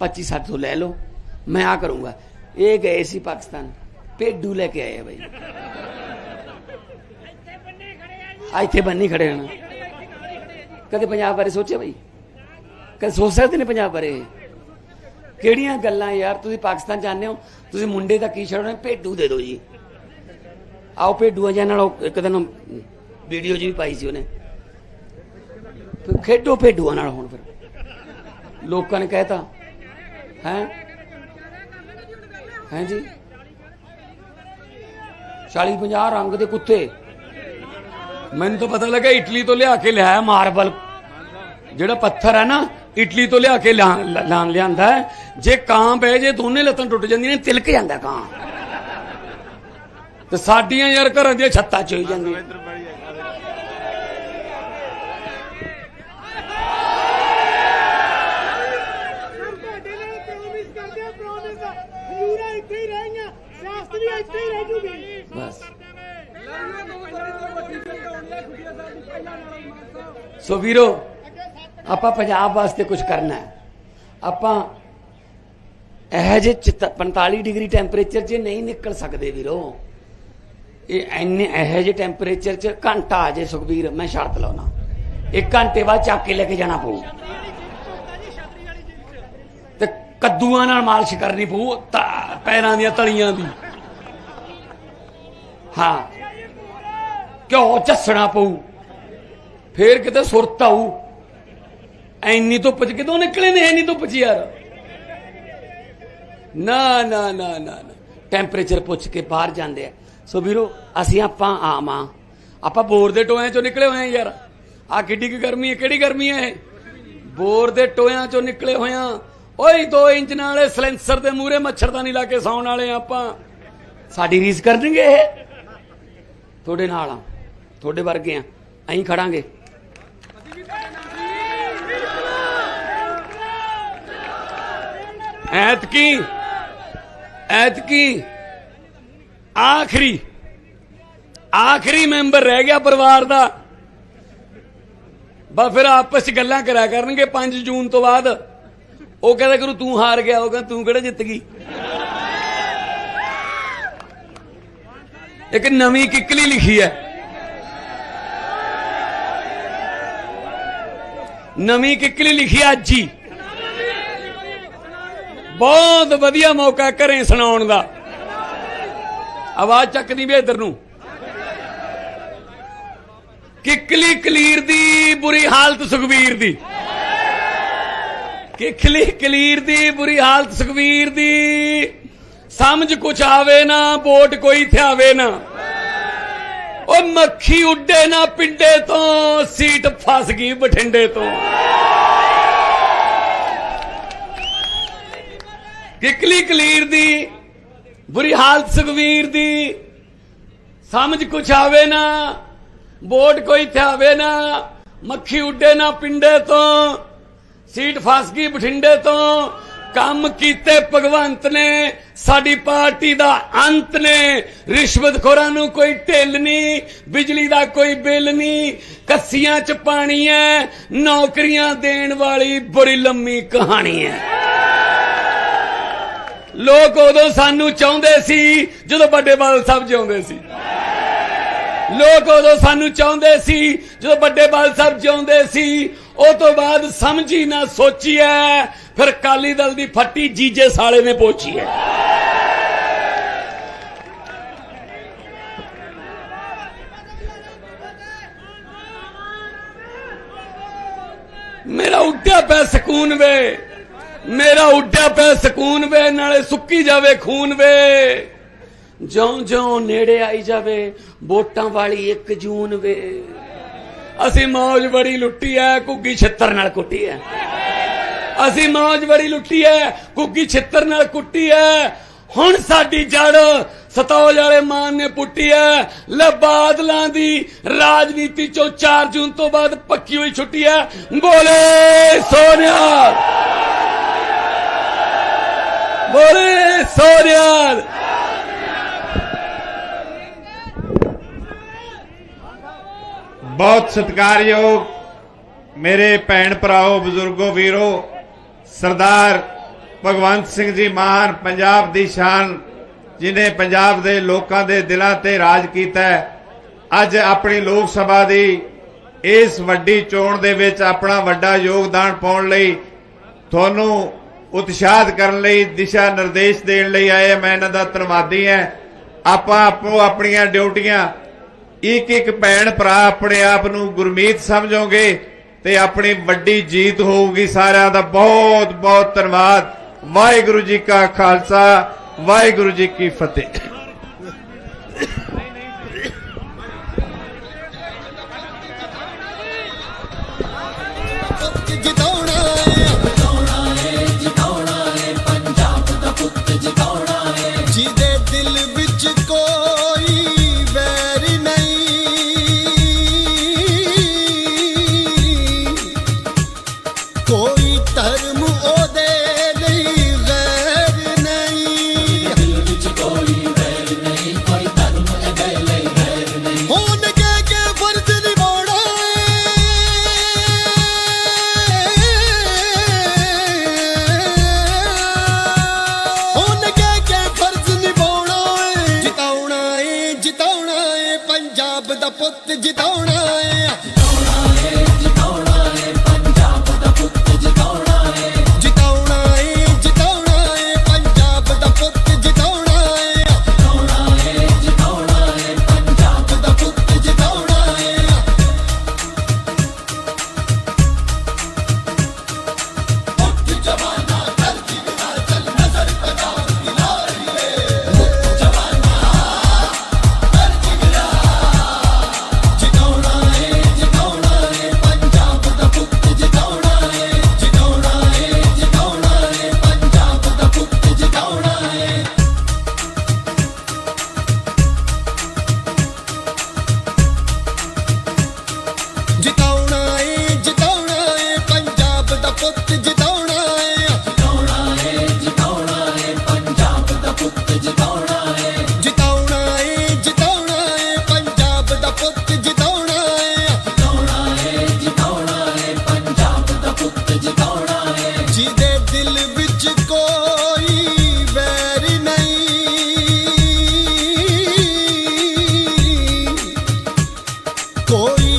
25 ਸੱਤ ਤੋਂ ਲੈ ਲਓ ਮੈਂ ਆ ਕਰੂੰਗਾ ਇਹ ਗਏ ਸੀ ਪਾਕਿਸਤਾਨ ਭੇਡੂ ਲੈ ਕੇ ਆਏ ਆ ਇੱਥੇ ਬੰਨੀ ਖੜੇ ਹਨ ਕਦੇ ਪੰਜਾਬ ਬਾਰੇ ਸੋਚਿਆ ਬਈ ਕਦੇ ਸੋਚ ਸਕਦੇ ਨੇ ਪੰਜਾਬ ਬਾਰੇ ਕਿਹੜੀਆਂ ਗੱਲਾਂ ਯਾਰ ਤੁਸੀਂ ਪਾਕਿਸਤਾਨ ਜਾਂਦੇ ਹੋ ਤੁਸੀਂ ਮੁੰਡੇ ਦਾ ਕੀ ਛੱਡਣਾ ਭੇਡੂ ਦੇ ਦਿਓ ਜੀ ਆਓ ਭੇਡੂਆਂ ਜਾਂ ਨਾਲ ਉਹ ਇੱਕ ਦਿਨ ਵੀਡੀਓ ਜੀ ਵੀ ਪਾਈ ਸੀ ਉਹਨੇ ਖੇਡੋ ਭੇਡੂਆਂ ਨਾਲ ਹੁਣ ਫਿਰ ਲੋਕਾਂ ਨੇ ਕਹਿਤਾ ਹੈ? ਹੈ ਜੀ? 40 50 ਰੰਗ ਦੇ ਕੁੱਤੇ। ਮੈਨੂੰ ਤਾਂ ਪਤਾ ਲੱਗਾ ਇਟਲੀ ਤੋਂ ਲਿਆ ਕੇ ਲਿਆਇਆ ਮਾਰਬਲ। ਜਿਹੜਾ ਪੱਥਰ ਹੈ ਨਾ, ਇਟਲੀ ਤੋਂ ਲਿਆ ਕੇ ਲਾਂ ਲਾਂ ਲਿਆਂਦਾ ਜੇ ਕਾਂ ਪਏ ਜੇ, ਦੋਨੇ ਲੱਤਾਂ ਟੁੱਟ ਜਾਂਦੀਆਂ ਨੇ, ਤਿਲਕ ਜਾਂਦਾ ਕਾਂ। ਤੇ ਸਾਡੀਆਂ ਯਾਰ ਘਰਾਂ ਦੀਆਂ ਛੱਤਾਂ ਚੋਈ ਜਾਂਦੀਆਂ ਸਰ ਤੁਹਾਡੇ ਨਾਲ ਪ੍ਰੋਮਿਸ ਕਰਦੇ ਆ ਪ੍ਰੋਮਿਸ ਹਜੂਰਾ ਇੱਥੇ ਹੀ ਰਹਿਣੀਆਂ ਸਿਆਸਤ ਵੀ ਇੱਥੇ ਹੀ ਰਹਿ ਜੂਗੀ। ਬਸ। ਸੋ ਵੀਰੋ, ਆਪਾਂ ਪੰਜਾਬ ਵਾਸਤੇ ਕੁਝ ਕਰਨਾ ਹੈ। ਆਪਾਂ ਇਹ ਜੇ 45 ਡਿਗਰੀ ਟੈਂਪਰੇਚਰ 'ਚ ਨਹੀਂ ਨਿਕਲ ਸਕਦੇ ਵੀਰੋ। ਇਹ ਐਨੇ ਇਹ ਜੇ ਟੈਂਪਰੇਚਰ 'ਚ ਘੰਟਾ ਆ ਜੇ ਸੁਖਵੀਰ ਮੈਂ ਸ਼ਰਤ ਲਾਉਣਾ ਇੱਕ ਘੰਟੇ ਬਾਅਦ ਚੱਕ ਕੇ ਲੈ ਕੇ ਜਾਣਾ ਪਊ। ਕੱਦੂਆਂ ਨਾਲ ਮਾਲਿਸ਼ ਕਰਨੀ ਪਊ ਪੈਰਾਂ ਦੀਆਂ ਤਲੀਆਂ ਦੀ। ਹਾਂ। ਘਿਓ ਝੱਸਣਾ ਪਊ? ਫੇਰ ਕਿਤੇ ਸੁਰਤ ਆਊ। ਐਨੀ ਧੁੱਪ ਚ ਕਿਦੋਂ ਨਿਕਲੇ ਨੇ ਐਨੀ ਧੁੱਪ ਚ ਯਾਰ? ਨਾ ਨਾ ਨਾ ਨਾ ਟੈਂਪਰੇਚਰ ਪੁੱਛ ਕੇ ਬਾਹਰ ਜਾਂਦੇ ਆ। ਸੋ ਵੀਰੋ, ਅਸੀਂ ਆਪਾਂ ਆਮ ਆ। ਆਪਾਂ ਬੋਰ ਦੇ ਟੋਇਆਂ ਚੋਂ ਨਿਕਲੇ ਹੋਏ ਆ ਯਾਰ। ਆ ਕਿੱਡੀ ਕੀ ਗਰਮੀ ਹੈ, ਕਿਹੜੀ ਗਰਮੀ ਹੈ ਇਹ? ਬੋਰ ਦੇ ਟੋਇਆਂ ਚੋਂ ਨਿਕਲੇ ਹੋਏ ਆ। ਓਏ 2 ਇੰਚ ਨਾਲੇ ਸਲੈਂਸਰ ਦੇ ਮੂਹਰੇ ਮੱਛਰਦਾਨੀ ਲਾ ਕੇ ਸੌਣ ਵਾਲੇ ਆਪਾਂ। ਸਾਡੀ ਰੀਸ ਕਰਨਗੇ ਇਹ? ਤੁਹਾਡੇ ਨਾਲ ਆ। ਤੁਹਾਡੇ ਵਰਗੇ ਆ। ਅਸੀਂ ਖੜਾਂਗੇ। ਐਤਕੀ ਐਤਕੀ ਆਖਰੀ ਆਖਰੀ ਮੈਂਬਰ ਰਹਿ ਗਿਆ ਪਰਿਵਾਰ ਦਾ। ਬਾ ਫਿਰ ਆਪਸ ਚ ਗੱਲਾਂ ਕਰਿਆ ਕਰਨਗੇ 5 ਜੂਨ ਤੋਂ ਬਾਅਦ। ਉਹ ਕਹਿੰਦਾ ਕਰੂ ਤੂੰ ਹਾਰ ਗਿਆ, ਉਹ ਕਹਿੰਦਾ ਤੂੰ ਕਿਹੜਾ ਜਿੱਤ ਗਈ? ਇੱਕ ਨਵੀਂ ਕਿੱਕਲੀ ਲਿਖੀ ਹੈ। ਨਵੀਂ ਕਿੱਕਲੀ ਲਿਖੀ ਅੱਜ ਹੀ। ਬਹੁਤ ਵਧੀਆ ਮੌਕਾ ਘਰੇ ਸੁਣਾਉਣ ਦਾ। ਆਵਾਜ਼ ਚੱਕਦੀ ਵੀ ਇਧਰ ਨੂੰ। ਕਿੱਕਲੀ ਕਲੀਰ ਦੀ, ਬੁਰੀ ਹਾਲਤ ਸੁਖਵੀਰ ਦੀ। ਕਿਖਲੀ ਕਲੀਰ ਦੀ, ਬੁਰੀ ਹਾਲਤ ਸੁਖਵੀਰ ਦੀ। ਸਮਝ ਕੁਛ ਆਵੇ ਨਾ, ਵੋਟ ਕੋਈ ਥਿਆਵੇ ਨਾ। ਉਹ ਮੱਖੀ ਉੱਡੇ ਨਾ ਪਿੰਡੇ ਤੋਂ, ਸੀਟ ਫਸ ਗਈ ਬਠਿੰਡੇ ਤੋਂ। ਕਿਕਲੀ ਕਲੀਰ ਦੀ, ਬੁਰੀ ਹਾਲਤ ਸੁਖਵੀਰ ਦੀ। ਸਮਝ ਕੁਛ ਆਵੇ ਨਾ, ਵੋਟ ਕੋਈ ਥਿਆਵੇ ਨਾ। ਮੱਖੀ ਉੱਡੇ ਨਾ ਪਿੰਡੇ ਤੋਂ ਸੀਟ ਫਸ ਗਈ ਬਠਿੰਡੇ ਤੋਂ। ਕੰਮ ਕੀਤੇ ਭਗਵੰਤ ਨੇ। ਸਾਡੀ ਪਾਰਟੀ ਦਾ ਅੰਤ ਨੇ। ਰਿਸ਼ਵਤਖੋਰਾਂ ਨੂੰ ਕੋਈ ਢਿੱਲ ਨਹੀਂ, ਬਿਜਲੀ ਦਾ ਕੋਈ ਬਿੱਲ ਨਹੀਂ। ਕੱਸੀਆਂ ਚ ਪਾਣੀ ਹੈ ਨੌਕਰੀਆਂ ਦੇਣ ਵਾਲੀ ਬੜੀ ਲੰਮੀ ਕਹਾਣੀ ਹੈ ਲੋਕ ਉਦੋਂ ਸਾਨੂੰ ਚਾਹੁੰਦੇ ਸੀ, ਜਦੋਂ ਵੱਡੇ ਬਾਲ ਸਾਹਿਬ ਜਿਉਂਦੇ ਸੀ। ਲੋਕ ਉਦੋਂ ਸਾਨੂੰ ਚਾਹੁੰਦੇ ਸੀ, ਜਦੋਂ ਵੱਡੇ ਬਾਲ ਸਾਹਿਬ ਜਿਉਂਦੇ ਸੀ ਉਹ ਤੋਂ ਬਾਅਦ ਸਮਝੀ ਨਾ ਸੋਚੀ ਐ ਫਿਰ ਕਾਲੀ ਦਲ ਦੀ ਫੱਟੀ ਜੀਜੇ ਸਾਲੇ ਨੇ ਪੋਚੀ ਐ ਮੇਰਾ ਉੱਡਿਆ ਪਿਆ ਸਕੂਨ ਵੇ, ਮੇਰਾ ਉੱਡਿਆ ਪਿਆ ਸਕੂਨ ਵੇ, ਨਾਲੇ ਸੁੱਕੀ ਜਾਵੇ ਖੂਨ ਵੇ। ਜਿਉਂ ਜਿਉਂ ਨੇੜੇ ਆਈ ਜਾਵੇ, ਵੋਟਾਂ ਵਾਲੀ 1 ਜੂਨ ਵੇ। ਅਸੀਂ ਮੌਜ ਬੜੀ ਲੁੱਟੀ ਐ ਕੁੱਗੀ ਛਿੱਤਰ ਨਾਲ ਕੁੱਟੀ ਐ। ਅਸੀਂ ਮੌਜ ਬੜੀ ਲੁੱਟੀ ਐ ਕੁੱਗੀ ਛਿੱਤਰ ਨਾਲ ਕੁੱਟੀ ਐ। ਹੁਣ ਸਾਡੀ ਜੜ ਸਤੌਜ ਵਾਲੇ ਮਾਨ ਨੇ ਪੁੱਟੀ ਐ। ਲੈ ਬਾਦਲਾਂ ਦੀ ਰਾਜਨੀਤੀ ਚੋਂ 4 ਜੂਨ ਤੋਂ ਬਾਅਦ ਪੱਕੀ ਹੋਈ ਛੁੱਟੀ ਐ। ਬੋਲੇ ਸੋਨਿਆ ਬੋਲੇ ਸੋਨਿਆ ਬਹੁਤ ਸਤਿਕਾਰਯੋਗ ਮੇਰੇ ਭੈਣ ਭਰਾਓ, ਬਜ਼ੁਰਗੋ, ਵੀਰੋ, ਸਰਦਾਰ ਭਗਵੰਤ ਸਿੰਘ ਜੀ ਮਾਨ ਪੰਜਾਬ ਦੀ ਸ਼ਾਨ, ਜਿਨੇ ਪੰਜਾਬ ਦੇ ਲੋਕਾਂ ਦੇ ਦਿਲਾਂ ਤੇ ਰਾਜ ਕੀਤਾ ਅੱਜ ਆਪਣੀ ਲੋਕ ਸਭਾ ਦੀ ਇਸ ਵੱਡੀ ਚੋਣ ਦੇ ਵਿੱਚ ਆਪਣਾ ਵੱਡਾ ਯੋਗਦਾਨ ਪਾਉਣ ਲਈ ਤੁਹਾਨੂੰ ਉਤਸ਼ਾਹਿਤ ਕਰਨ ਲਈ, ਦਿਸ਼ਾ ਨਿਰਦੇਸ਼ ਦੇਣ ਲਈ ਆਏ ਮੈਂ ਇਹਨਾਂ ਦਾ ਧੰਨਵਾਦੀ ਹਾਂ। ਆਪਾਂ ਆਪੋ ਆਪਣੀਆਂ ਡਿਊਟੀਆਂ ਇੱਕ ਇੱਕ ਭੈਣ ਭਰਾ ਆਪਣੇ ਆਪ ਨੂੰ ਗੁਰਮੀਤ ਸਮਝੋਗੇ ਤੇ ਆਪਣੀ ਵੱਡੀ ਜੀਤ ਹੋਊਗੀ ਸਾਰਿਆਂ ਦਾ ਬਹੁਤ ਬਹੁਤ ਧੰਨਵਾਦ। ਵਾਹਿਗੁਰੂ ਜੀ ਕਾ ਖਾਲਸਾ, ਵਾਹਿਗੁਰੂ ਜੀ ਕੀ ਫਤਿਹ। ਪੰਜਾਬ ਦਾ ਪੁੱਤ ਜਿਤਾਉਣਾ ਆ Hoy